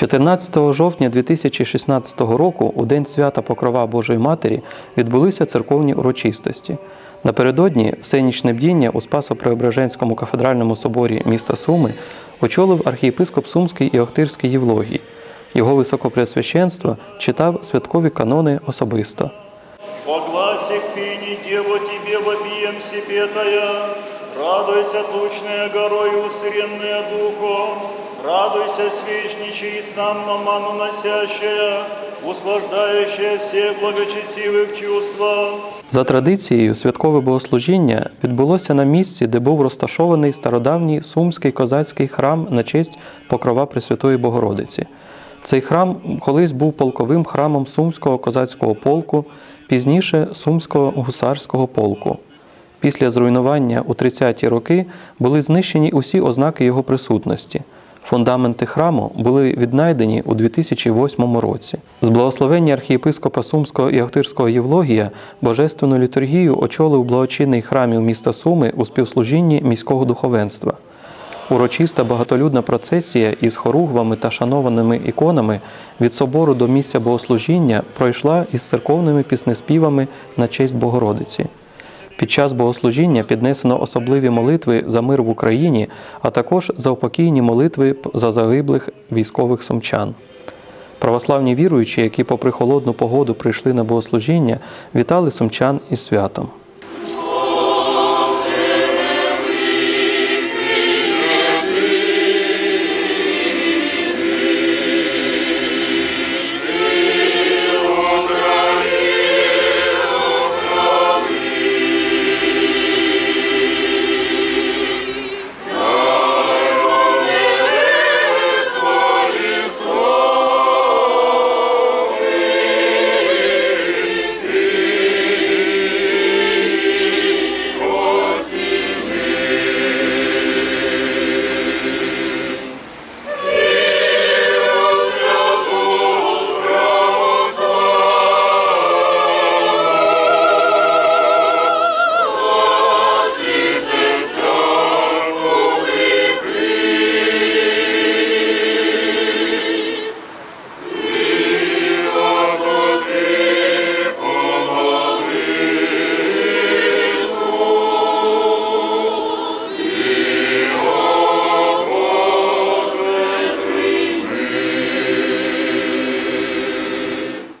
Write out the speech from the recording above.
14 жовтня 2016 року, у день свята Покрова Божої Матері, відбулися церковні урочистості. Напередодні всенічне бдіння у Спасо-Преображенському кафедральному соборі міста Суми очолив архієпископ Сумський і Охтирський Євлогій. Його високопреосвященство читав святкові канони особисто. По гласе к пени Деву тебе вопием сепетая, Радуйся, тучная горою усыренная духом, Радуйся, свечничий и снам маману носящая, Услаждающая всех благочестивых чувствах. За традицією, святкове богослужіння відбулося на місці, де був розташований стародавній сумський козацький храм на честь Покрова Пресвятої Богородиці. Цей храм колись був полковим храмом Сумського козацького полку, пізніше Сумського гусарського полку. Після зруйнування у 30-ті роки були знищені усі ознаки його присутності. Фундаменти храму були віднайдені у 2008 році. З благословення архієпископа Сумського і Охтирського Євлогія божественну літургію очолив благочинний храмів міста Суми у співслужінні міського духовенства. Урочиста багатолюдна процесія із хоругвами та шанованими іконами від собору до місця богослужіння пройшла із церковними піснеспівами на честь Богородиці. Під час богослужіння піднесено особливі молитви за мир в Україні, а також за упокійні молитви за загиблих військових сумчан. Православні віруючі, які попри холодну погоду прийшли на богослужіння, вітали сумчан із святом.